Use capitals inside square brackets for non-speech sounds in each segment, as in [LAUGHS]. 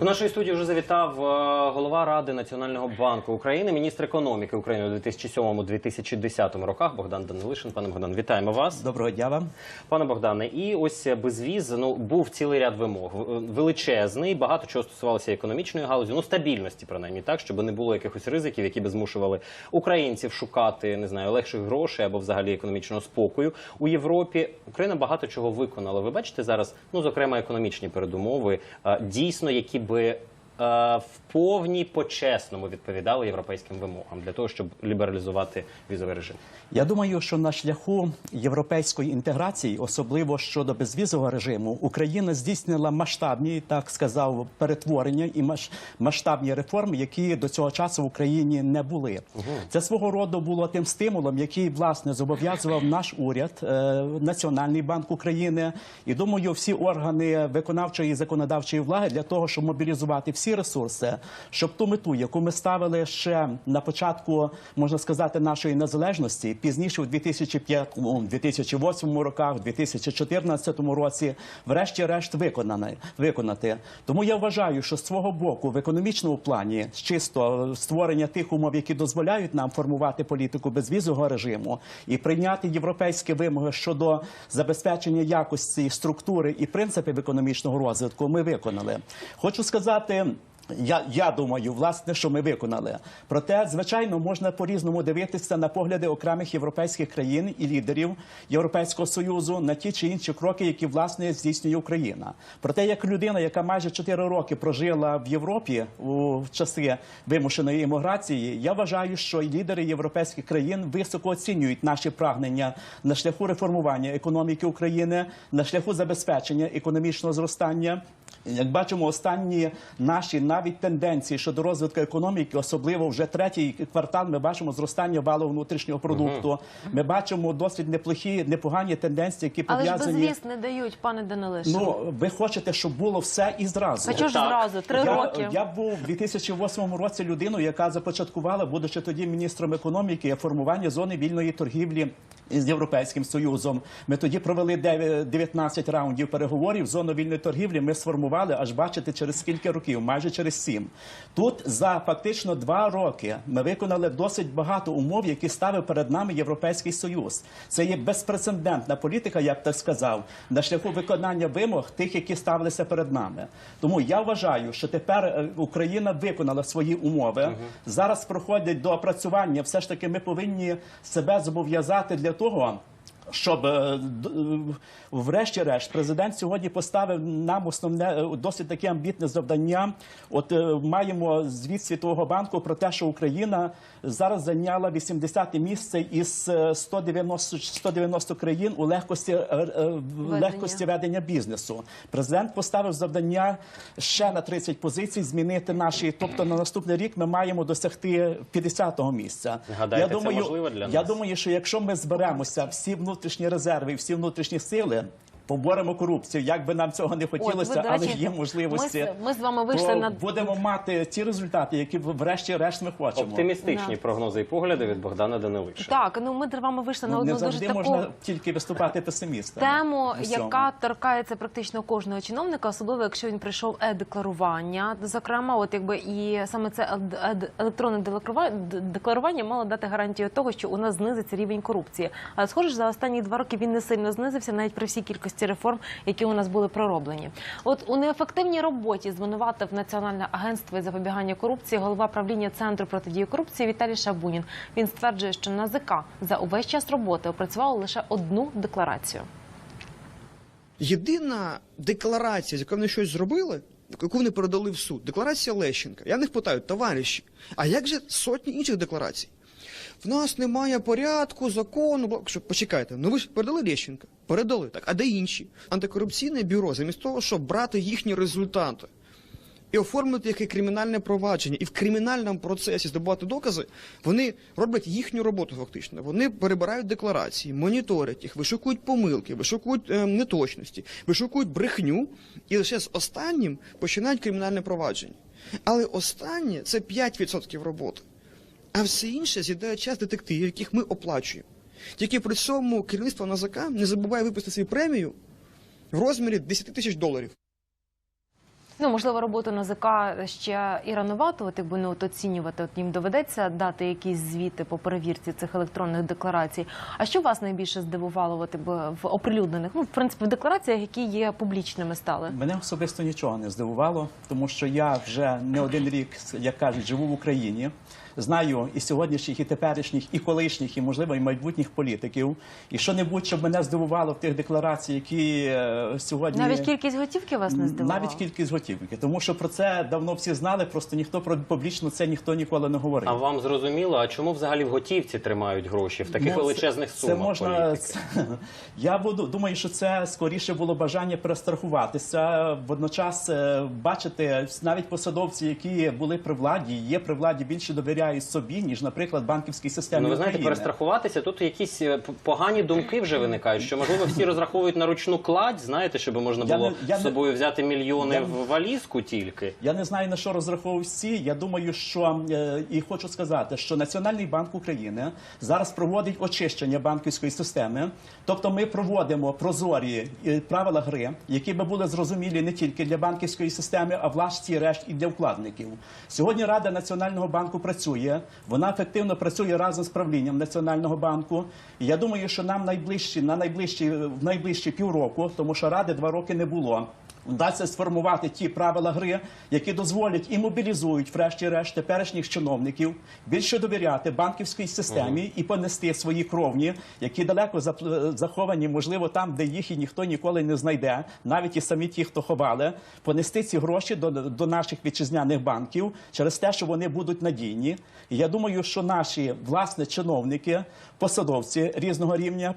У нашій студії вже завітав е, голова Ради Національного банку України, міністр економіки України у 2007-2010 роках Богдан Данилишин. Пане Богдан, вітаємо вас. Доброго дня вам. Пане Богдане, і ось безвіз ну був цілий ряд вимог величезний. Багато чого стосувалося економічної галузі, ну стабільності, принаймні так, щоб не було якихось ризиків, які би змушували українців шукати не знаю легших грошей або взагалі економічного спокою у Європі. Україна багато чого виконала. Ви бачите зараз, ну зокрема, економічні передумови, е, дійсно, які би е, в повній по-чесному відповідали європейським вимогам для того, щоб лібералізувати візовий режим. Я думаю, що на шляху європейської інтеграції, особливо щодо безвізового режиму, Україна здійснила масштабні, так сказав, перетворення і масштабні реформи, які до цього часу в Україні не були. Це свого роду було тим стимулом, який власне зобов'язував наш уряд, е, Національний банк України, і думаю, всі органи виконавчої і законодавчої влади для того, щоб мобілізувати всі ресурси, щоб ту мету, яку ми ставили ще на початку, можна сказати, нашої незалежності, пізніше у 2005, ну, 2008 роках, 2014 році, врешті-решт виконати. Тому я вважаю, що з свого боку в економічному плані чисто створення тих умов, які дозволяють нам формувати політику безвізового режиму і прийняти європейські вимоги щодо забезпечення якості структури і принципів економічного розвитку, ми виконали. Хочу сказати. Я, я думаю, власне, що ми виконали. Проте, звичайно, можна по-різному дивитися на погляди окремих європейських країн і лідерів Європейського союзу на ті чи інші кроки, які власне здійснює Україна. Проте, як людина, яка майже 4 роки прожила в Європі у часи вимушеної еміграції, я вважаю, що і лідери європейських країн високо оцінюють наші прагнення на шляху реформування економіки України, на шляху забезпечення економічного зростання. Як бачимо, останні наші навіть тенденції щодо розвитку економіки, особливо вже третій квартал, ми бачимо зростання валового внутрішнього продукту. Ми бачимо досить неплохі, непогані тенденції, які Але ж пов'язані. безвіз не дають, пане Данилише. Ну, ви хочете, щоб було все і зразу. а чого ж зразу? Три я, роки. Я був у 2008 році людиною, яка започаткувала, будучи тоді міністром економіки, формування зони вільної торгівлі з Європейським Союзом. Ми тоді провели 19 раундів переговорів. Зону вільної торгівлі ми сформували, аж бачите, через скільки років, майже через сім. Тут за фактично два роки ми виконали досить багато умов, які ставив перед нами Європейський Союз. Це є безпрецедентна політика, я б так сказав, на шляху виконання вимог тих, які ставилися перед нами. Тому я вважаю, що тепер е, Україна виконала свої умови. Зараз проходять до опрацювання. Все ж таки, ми повинні себе зобов'язати для того. Щоб е, д- е, врешті-решт президент сьогодні поставив нам основне е, досить таке амбітне завдання. От е, маємо звіт Світового банку про те, що Україна зараз зайняла 80-те місце із е, 190, 190 країн у легкості е, е, легкості ведення бізнесу. Президент поставив завдання ще на 30 позицій змінити наші. Тобто на наступний рік ми маємо досягти 50-го місця. Гадаєте, це можливо для я думаю, що якщо ми зберемося всі внутрішні резерви, і всі внутрішні сили. Поборемо корупцію, як би нам цього не хотілося, ви, але речі, є можливості. ми з- ми з вами вийшли то на- будемо мати ті результати, які врешті-решт ми хочемо. Оптимістичні Да. прогнози і погляди від Богдана Данилишина. Так, ну ми з вами вийшли на Ну, одну не дуже завжди таку можна тільки виступати песимістом. тему, яка торкається практично кожного чиновника, особливо якщо він прийшов е-декларування. Зокрема, от якби і саме це ед- електронне декларува- декларування мало дати гарантію того, що у нас знизиться рівень корупції. Але схоже, за останні два роки він не сильно знизився, навіть при всій кількості реформ, які у нас були пророблені. От у неефективній роботі звинуватив Національне агентство запобігання корупції голова правління центру протидії корупції Віталій Шабунін. Він стверджує, що НАЗК за увесь час роботи опрацювало лише одну декларацію. Єдина декларація, з якою вони щось зробили, яку вони передали в суд, декларація Лещенка. Я них питаю, товариші, а як же сотні інших декларацій? В нас немає порядку, закону. Що, почекайте, ну ви ж передали Лещенка? Передали. Так, а де інші? Антикорупційне бюро, замість того, щоб брати їхні результати і оформити яке кримінальне провадження, і в кримінальному процесі здобувати докази, вони роблять їхню роботу фактично. Вони перебирають декларації, моніторять їх, вишукують помилки, вишукують е, неточності, вишукують брехню, і лише з останнім починають кримінальне провадження. Але останнє це 5% роботи. А все інше з'їдає час детективів, яких ми оплачуємо. Тільки при цьому керівництво НАЗК не забуває випустити свою премію в розмірі 10 тисяч доларів. Ну, можливо, роботу НАЗК ще і ранувато, от якби не от оцінювати, от їм доведеться дати якісь звіти по перевірці цих електронних декларацій. А що вас найбільше здивувало от, якби, в оприлюднених, ну, в принципі, в деклараціях, які є публічними стали? Мене особисто нічого не здивувало, тому що я вже не один рік, як кажуть, живу в Україні. Знаю і сьогоднішніх, і теперішніх, і колишніх, і можливо, і майбутніх політиків. І що небудь, щоб мене здивувало в тих деклараціях, які е, сьогодні Навіть кількість готівки вас не здивувала? навіть кількість готівки, тому що про це давно всі знали, просто ніхто про публічно це ніхто ніколи не говорив. А вам зрозуміло, а чому взагалі в готівці тримають гроші в таких Ну, величезних сумах? Це можна [LAUGHS] це, я буду думаю, що це скоріше було бажання перестрахуватися. Водночас е, бачите, навіть посадовці, які були при владі, є при владі більше довіряють собі, ніж, наприклад, банківській системі. Ну, ви знаєте, України. перестрахуватися тут якісь е, погані думки вже виникають. Що можливо всі розраховують на ручну кладь, знаєте, щоб можна Я було не- я з собою взяти мільйони Я- в валізку тільки. Я не знаю на що розраховують всі. Я думаю, що е, і хочу сказати, що Національний банк України зараз проводить очищення банківської системи. Тобто, ми проводимо прозорі е, правила гри, які би були зрозумілі не тільки для банківської системи, а власті решт і для вкладників. Сьогодні Рада Національного банку працює. Вона ефективно працює разом з правлінням Національного банку. І я думаю, що нам найближчі на найближчі в найближчі півроку, тому що ради два роки не було. Вдасться сформувати ті правила гри, які дозволять і мобілізують, врешті-решт, теперішніх чиновників більше довіряти банківській системі і понести свої кровні, які далеко заховані, можливо, там, де їх і ніхто ніколи не знайде, навіть і самі ті, хто ховали, понести ці гроші до, до наших вітчизняних банків через те, що вони будуть надійні. І я думаю, що наші власне чиновники, посадовці різного рівня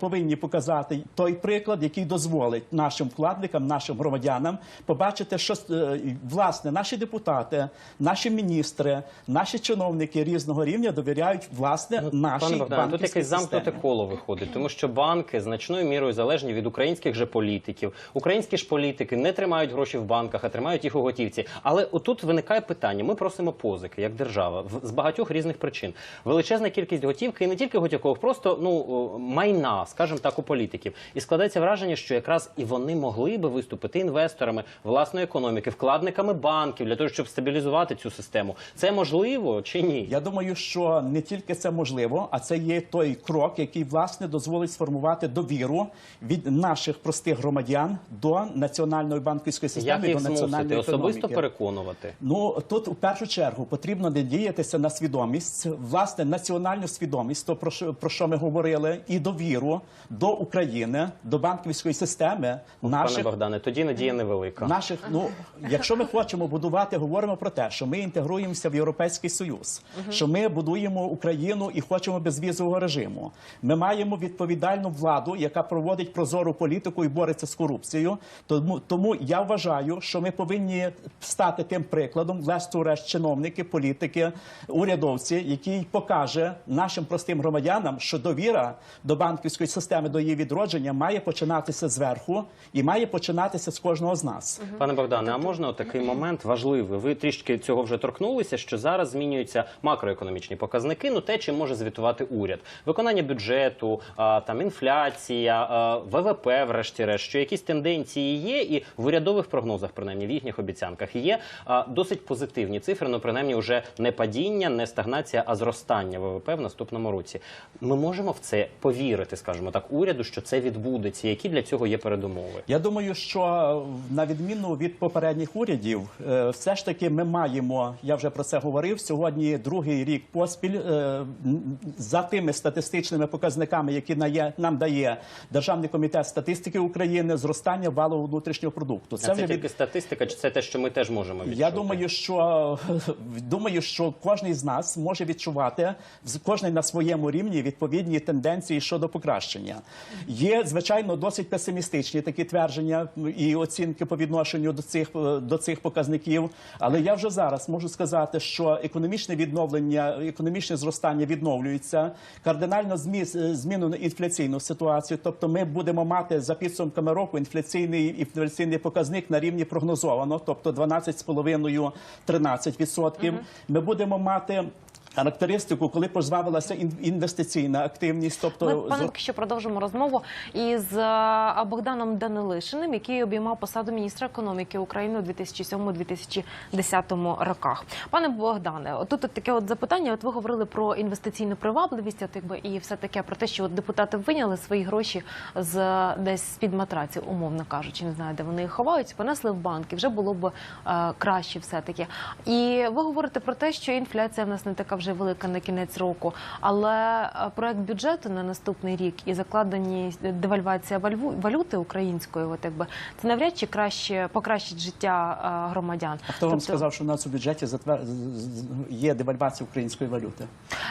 повинні показати той приклад, який дозволить нашим вкладникам, нашим громадянам побачити, що е, власне наші депутати, наші міністри, наші чиновники різного рівня довіряють власне нашій Пане Богдане, тут якесь замкнуте коло виходить, тому що банки значною мірою залежні від українських же політиків. Українські ж політики не тримають гроші в банках, а тримають їх у готівці. Але отут виникає питання: ми просимо позики як держава з багатьох різних причин. Величезна кількість готівки і не тільки готівкових, просто ну майна, скажімо так, у політиків. І складається враження, що якраз і вони могли би виступити інвесторами власної економіки, вкладниками банків для того, щоб стабілізувати цю систему. Це можливо чи ні? Я думаю, що не тільки це можливо, а це є той крок, який власне дозволить сформувати довіру від наших простих громадян до національної банківської системи, їх до змусити національної особисто економіки. переконувати? Ну тут у першу чергу потрібно надіятися на свідомість, власне, національну свідомість, то про про що ми говорили, і довіру до України, до банківської системи Пане Богдане, тоді надія невелика. Наших, ну якщо ми хочемо будувати, говоримо про те, що ми інтегруємося в Європейський Союз, що ми будуємо Україну і хочемо безвізового режиму. Ми маємо відповідальну владу, яка проводить прозору політику і бореться з корупцією. Тому, тому я вважаю, що ми повинні стати тим прикладом, врешті-решт, чиновники, політики, урядовці, який покаже нашим простим громадянам, що довіра до банківської системи, до її відродження має починатися зверху і має починатися з кожного з нас. Пане Богдане, а можна такий момент важливий? Ви трішки цього вже торкнулися, що зараз змінюються макроекономічні показники. Ну те, чим може звітувати уряд, виконання бюджету, а, там інфляція, а, ВВП, врешті-решт, що якісь тенденції є, і в урядових прогнозах, принаймні в їхніх обіцянках, є а, досить позитивні цифри. Ну принаймні, вже не падіння, не стагнація, а зростання ВВП в наступному році. Ми можемо в це повірити, скажімо так, уряду, що це відбудеться. Які для цього є передумови? Я думаю, що на відміну від попередніх урядів, е, все ж таки ми маємо. Я вже про це говорив. Сьогодні другий рік поспіль е, за тими статистичними показниками, які нам дає Державний комітет статистики України, зростання валового внутрішнього продукту. Це, це вже тільки статистика, чи це те, що ми теж можемо відчути? Я думаю, що [LAUGHS] думаю, що кожен з нас може відчувати кожен на своєму рівні відповідні тенденції щодо покращення. Є звичайно досить песимістичні такі твердження і оцінки по відношенню до цих е, до цих показників. Але я вже зараз можу сказати, що економічне відновлення, економічне зростання відновлюється кардинально е, змінено інфляційну ситуацію. Тобто, ми будемо мати за підсумками року інфляційний інфляційний показник на рівні прогнозовано, тобто 12,5-13%. Ми будемо мати характеристику, коли пожвавилася ін- інвестиційна активність, тобто Ми пане що продовжимо розмову із е, Богданом Данилишиним, який обіймав посаду міністра економіки України у 2007-2010 роках. Пане Богдане, отут от таке от запитання. От ви говорили про інвестиційну привабливість, от якби і все таке про те, що от депутати виняли свої гроші з десь з під матраців, умовно кажучи, не знаю, де вони їх ховають, понесли в банк, і вже було б е, краще все таки. І ви говорите про те, що інфляція в нас не така вже велика на кінець року, але е, проект бюджету на наступний рік і закладені девальвація валюти української, от якби це навряд чи краще покращить життя е, громадян. а хто вам Тобто, сказав, що у нас у бюджеті затвер... є девальвація української валюти?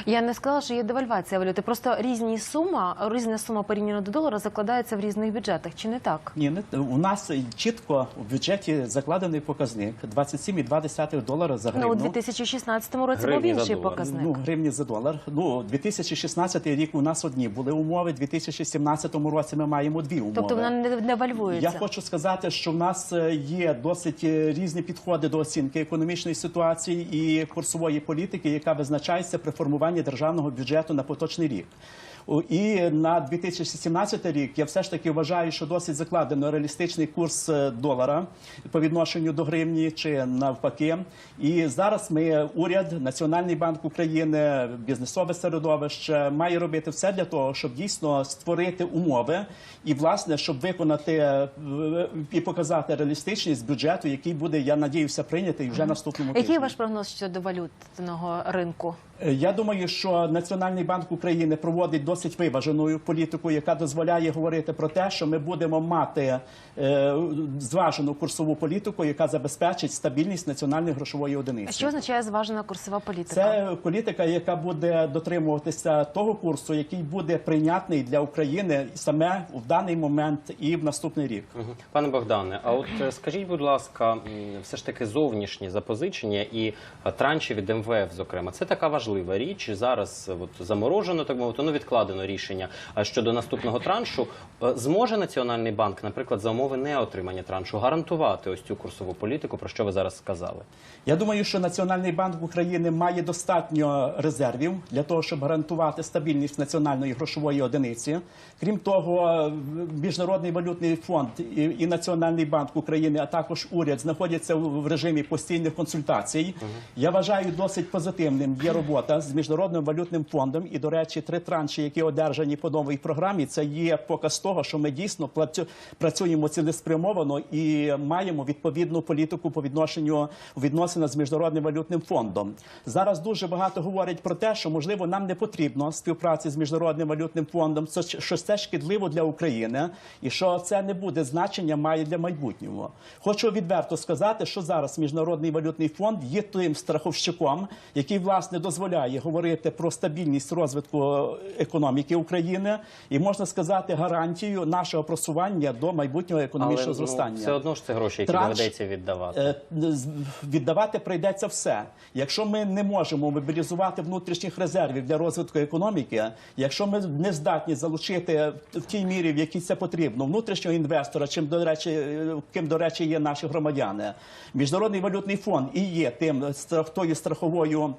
Я не сказала, що є девальвація валюти. Просто різні сума, різна сума порівняно до долара закладається в різних бюджетах. Чи не так? Ні, не у нас чітко у бюджеті закладений показник 27,2 долара за Ну, у гривну. 2016 році був інший долар. Показник. Ну, гривні за долар. Ну, 2016 рік у нас одні були умови, 2017 році ми маємо дві умови. тобто вона не девальвується. Я хочу сказати, що в нас е, є досить е, різні підходи до оцінки економічної ситуації і курсової політики, яка визначається при формуванні державного бюджету на поточний рік. І на 2017 рік я все ж таки вважаю, що досить закладено реалістичний курс е, долара по відношенню до гривні чи навпаки. І зараз ми уряд, Національний банк України, бізнесове середовище має робити все для того, щоб дійсно створити умови і власне, щоб виконати е, і показати реалістичність бюджету, який буде, я надіюся, прийнятий вже наступному Який ваш прогноз щодо валютного ринку? Я думаю, що Національний банк України проводить досить виважену політику, яка дозволяє говорити про те, що ми будемо мати е, зважену курсову політику, яка забезпечить стабільність національної грошової одиниці. Що означає зважена курсова політика? Це політика, яка буде дотримуватися того курсу, який буде прийнятний для України саме в даний момент і в наступний рік. Пане Богдане, а от е, скажіть, будь ласка, все ж таки зовнішні запозичення і е, транші від МВФ, зокрема, це така важлива річ. Зараз е, от заморожено, так мовити, ну відкладено рішення е, щодо наступного траншу. Е, Зможе Національний банк, наприклад, за умови неотримання траншу гарантувати ось цю курсову політику, про що ви зараз сказали? Я думаю, що Національний банк України має достатньо резервів для того, щоб гарантувати стабільність національної грошової одиниці. Крім того, Міжнародний валютний фонд і, і Національний банк України, а також уряд знаходяться в режимі постійних консультацій. Я вважаю досить позитивним є робота з міжнародним валютним фондом. І, до речі, три транші, які одержані по новій програмі, це є показ того, що ми дійсно працю- працюємо цілеспрямовано і маємо відповідну політику по відношенню відносина з міжнародним валютним фондом. Зараз дуже багато говорять про те, що можливо нам не потрібно співпраці з міжнародним валютним фондом, що це шкідливо для України, і що це не буде значення має для майбутнього. Хочу відверто сказати, що зараз міжнародний валютний фонд є тим страховщиком, який власне дозволяє говорити про стабільність розвитку економіки України, і можна сказати гарантію нашого просування до майбутнього економічного ну, зростання. все одно ж це гроші, які Транш- доведеться віддавати. Е, Віддавати прийдеться все. Якщо ми не можемо мобілізувати внутрішніх резервів для розвитку економіки, якщо ми не здатні залучити в тій мірі, в якій це потрібно, внутрішнього інвестора, чим до речі, е, ким до речі є наші громадяни, міжнародний валютний фонд і є тим тою страховою.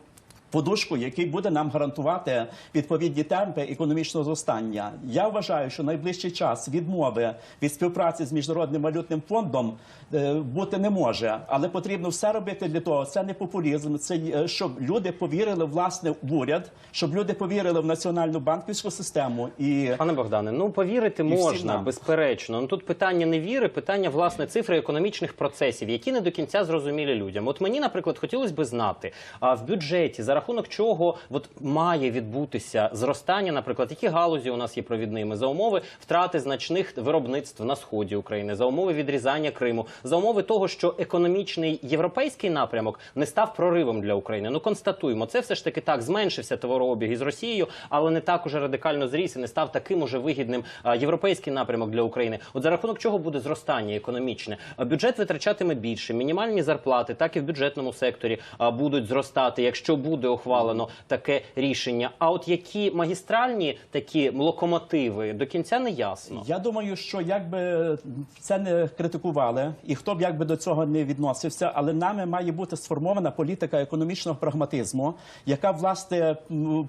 Подушку, який буде нам гарантувати відповідні темпи економічного зростання. Я вважаю, що найближчий час відмови від співпраці з міжнародним валютним фондом е, бути не може, але потрібно все робити для того. Це не популізм, це е, щоб люди повірили власне в уряд, щоб люди повірили в національну банківську систему і Пане Богдане, ну повірити можна, нам. безперечно. Ну тут питання не віри, питання власне цифри економічних процесів, які не до кінця зрозумілі людям. От мені, наприклад, хотілося б знати, а в бюджеті за рахунок чого от має відбутися зростання, наприклад, які галузі у нас є провідними за умови втрати значних виробництв на сході України, за умови відрізання Криму, за умови того, що економічний європейський напрямок не став проривом для України. Ну констатуємо, це все ж таки так зменшився товарообіг із Росією, але не так уже радикально зріс і не став таким уже вигідним а, європейський напрямок для України. От за рахунок чого буде зростання економічне? Бюджет витрачатиме більше. Мінімальні зарплати, так і в бюджетному секторі а, будуть зростати, якщо буде ухвалено таке рішення. А от які магістральні такі локомотиви до кінця не ясно. Я думаю, що якби це не критикували, і хто б якби до цього не відносився, але нами має бути сформована політика економічного прагматизму, яка власне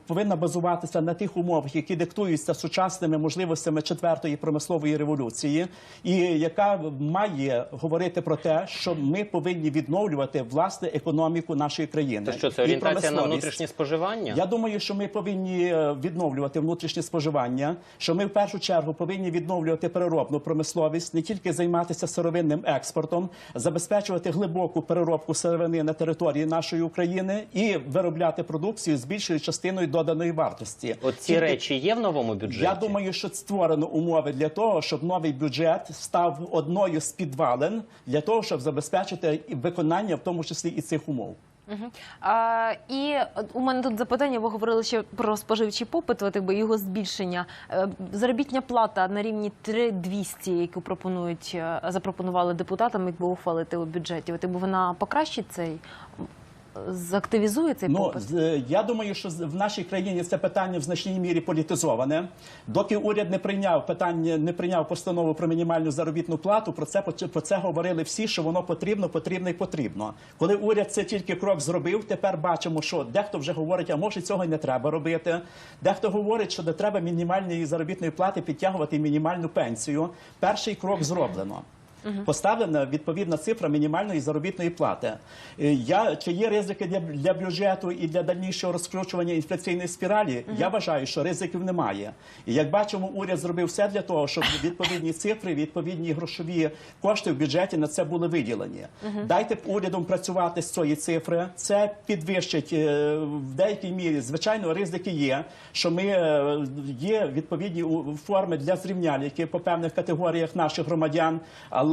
повинна базуватися на тих умовах, які диктуються сучасними можливостями четвертої промислової революції, і яка має говорити про те, що ми повинні відновлювати власне економіку нашої країни. То що це орієнтація на. Внутрішнє споживання? Я думаю, що ми повинні е, відновлювати внутрішнє споживання. Що ми в першу чергу повинні відновлювати переробну промисловість, не тільки займатися сировинним експортом, забезпечувати глибоку переробку сировини на території нашої України і виробляти продукцію з більшою частиною доданої вартості. От ці Тільки- речі є в новому бюджеті? Я думаю, що створено умови для того, щоб новий бюджет став одною з підвалин для того, щоб забезпечити виконання, в тому числі і цих умов. І у мене тут запитання. Ви говорили ще про споживчий попит, от якби його збільшення. Е, Заробітня плата на рівні 3200, яку пропонують е, запропонували депутатам, якби ухвалити у бюджеті. От якби вона покращить цей м, заактивізує цей Ну, попит. е, я думаю, що в нашій країні це питання в значній мірі політизоване. Доки уряд не прийняв питання, не прийняв постанову про мінімальну заробітну плату, про це про це говорили всі, що воно потрібно, потрібно і потрібно. Коли уряд це тільки крок зробив, тепер бачимо, що дехто вже говорить, а може цього не треба робити. Дехто говорить, що не треба мінімальної заробітної плати підтягувати мінімальну пенсію. Перший крок зроблено. Поставлена відповідна цифра мінімальної заробітної плати. Е, Я чи є ризики для, для бюджету і для дальнішого розкручування інфляційної спіралі? Я вважаю, що ризиків немає. І як бачимо, уряд зробив все для того, щоб [LAUGHS] відповідні цифри, відповідні грошові кошти в бюджеті на це були виділені. Дайте урядом працювати з цієї цифри. Це підвищить е, в деякій мірі. Звичайно, ризики є, що ми е, є відповідні форми для зрівняльки по певних категоріях наших громадян. Але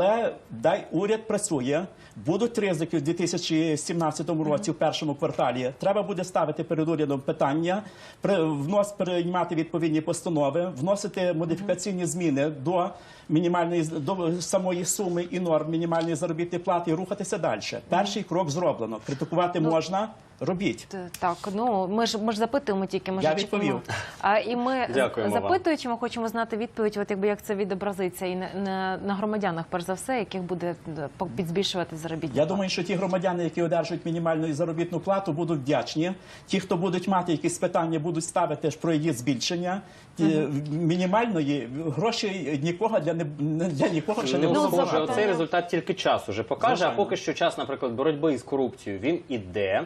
дай уряд працює. Будуть ризики в 2017 році, в першому кварталі. Треба буде ставити перед урядом питання, внос приймати відповідні постанови, вносити модифікаційні зміни до мінімальної до самої суми і норм мінімальної заробітної плати і рухатися далі. Перший крок зроблено. Критикувати можна, робіть. Так, ну ми ж ми ж запитуємо тільки. Ми Я відповів. А і ми Дякуємо запитуючи, ми хочемо знати відповідь, от якби як це відобразиться і на, на, на громадянах, перш за все, яких буде по- підзбільшувати заробітні Я думаю, що ті громадяни, які одержують мінімальну заробітну плату, будуть вдячні. Ті, хто будуть мати якісь питання, будуть ставити ж про її збільшення. Ті, Мінімальної гроші нікого для не для нікого ще не Ну, Ну, було схоже, оцей результат тільки час уже покаже. Звичайно. А поки що час, наприклад, боротьби з корупцією він іде.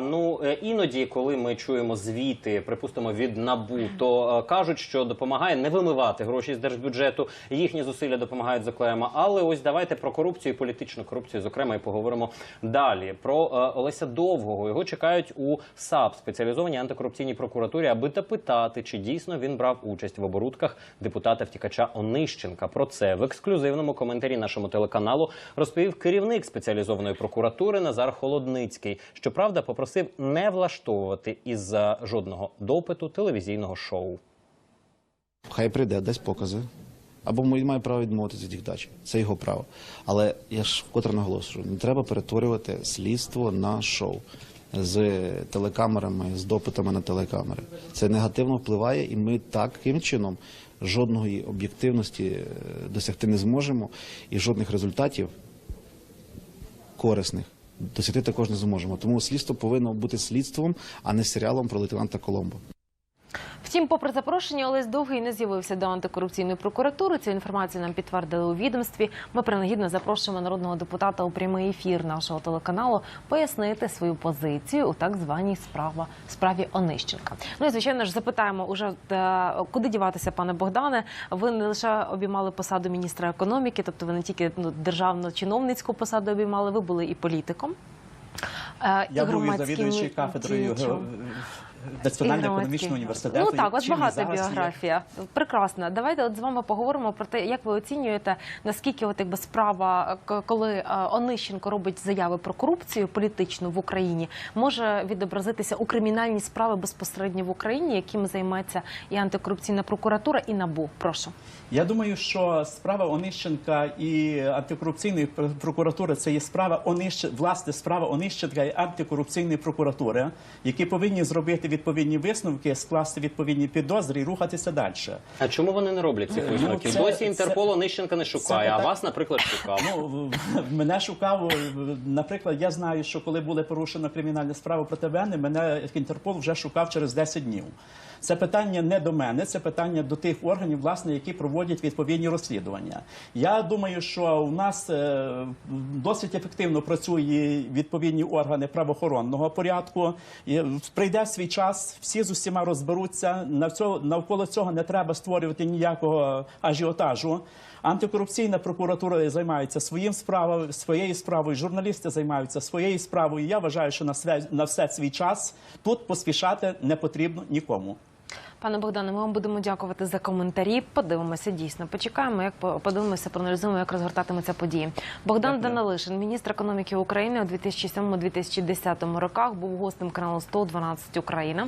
Ну е, іноді, коли ми чуємо звіти, припустимо, від набу, то е, кажуть, що допомагає не вимивати гроші з держбюджету. Їхні зусилля допомагають зокрема. Але ось давайте про корупцію політичну корупцію, зокрема, і поговоримо далі. Про е, Олеся Довгого його чекають у САП спеціалізованій антикорупційній прокуратурі, аби допитати, чи дійсно він брав участь в оборудках депутата втікача Онищенка. Про це в ексклюзивному коментарі нашому телеканалу розповів керівник спеціалізованої прокуратури Назар Холодницький. Щоправда, попросив не влаштовувати із жодного допиту телевізійного шоу. Хай прийде, дасть покази. Або має право відмовитися від їх дачі. Це його право. Але я ж вкотре наголошую, не треба перетворювати слідство на шоу з телекамерами, з допитами на телекамери. Це негативно впливає, і ми таким чином жодної об'єктивності е, досягти не зможемо, і жодних результатів корисних досягти також не зможемо. Тому слідство повинно бути слідством, а не серіалом про лейтенанта Коломбо. Втім, попри запрошення, Олесь Довгий не з'явився до антикорупційної прокуратури. Цю інформацію нам підтвердили у відомстві. Ми принагідно запрошуємо народного депутата у прямий ефір нашого телеканалу пояснити свою позицію у так званій справа справі Онищенка. Ну і звичайно ж запитаємо уже е, куди діватися, пане Богдане. Ви не лише обіймали посаду міністра економіки, тобто ви не тільки ну, державну чиновницьку посаду обіймали, ви були і політиком. е, Я був і завідуючий кафедрою Національного економічного університету. Ну так, от є. біографія. Прекрасно. Давайте от з вами поговоримо про те, як ви оцінюєте, наскільки от якби справа, коли е, Онищенко робить заяви про корупцію політичну в Україні, може відобразитися у кримінальній справи безпосередньо в Україні, яким займається і антикорупційна прокуратура, і набу. Прошу. Я думаю, що справа Онищенка і антикорупційної пр- прокуратури це є справа Онищ... власне справа Онищенка і антикорупційної прокуратури, які повинні зробити відповідні висновки, скласти відповідні підозри і рухатися далі. А чому вони не роблять цих Ну, висновків? Ну, Досі це- Нищенка не шукає, а так- вас, наприклад, шукав. Ну, мене шукав, наприклад, я знаю, що коли були порушена кримінальна справа проти мене, мене Інтерпол вже шукав через 10 днів. Це питання не до мене, це питання до тих органів, власне, які проводять відповідні розслідування. Я думаю, що у нас е, досить ефективно працюють відповідні органи правоохоронного порядку. Прийде свій час, всі з усіма розберуться. Навколо цього не треба створювати ніякого ажіотажу. Антикорупційна прокуратура займається своїм справою, своєю справою. Журналісти займаються своєю справою. Я вважаю, що на все, на все свій час тут поспішати не потрібно нікому. Пане Богдане, ми вам будемо дякувати за коментарі. Подивимося дійсно. Почекаємо, як по- подивимося, проаналізуємо, як розгортатимуться події. Богдан Дякую. Данилишин, міністр економіки України у 2007-2010 роках, був гостем каналу 112 Україна.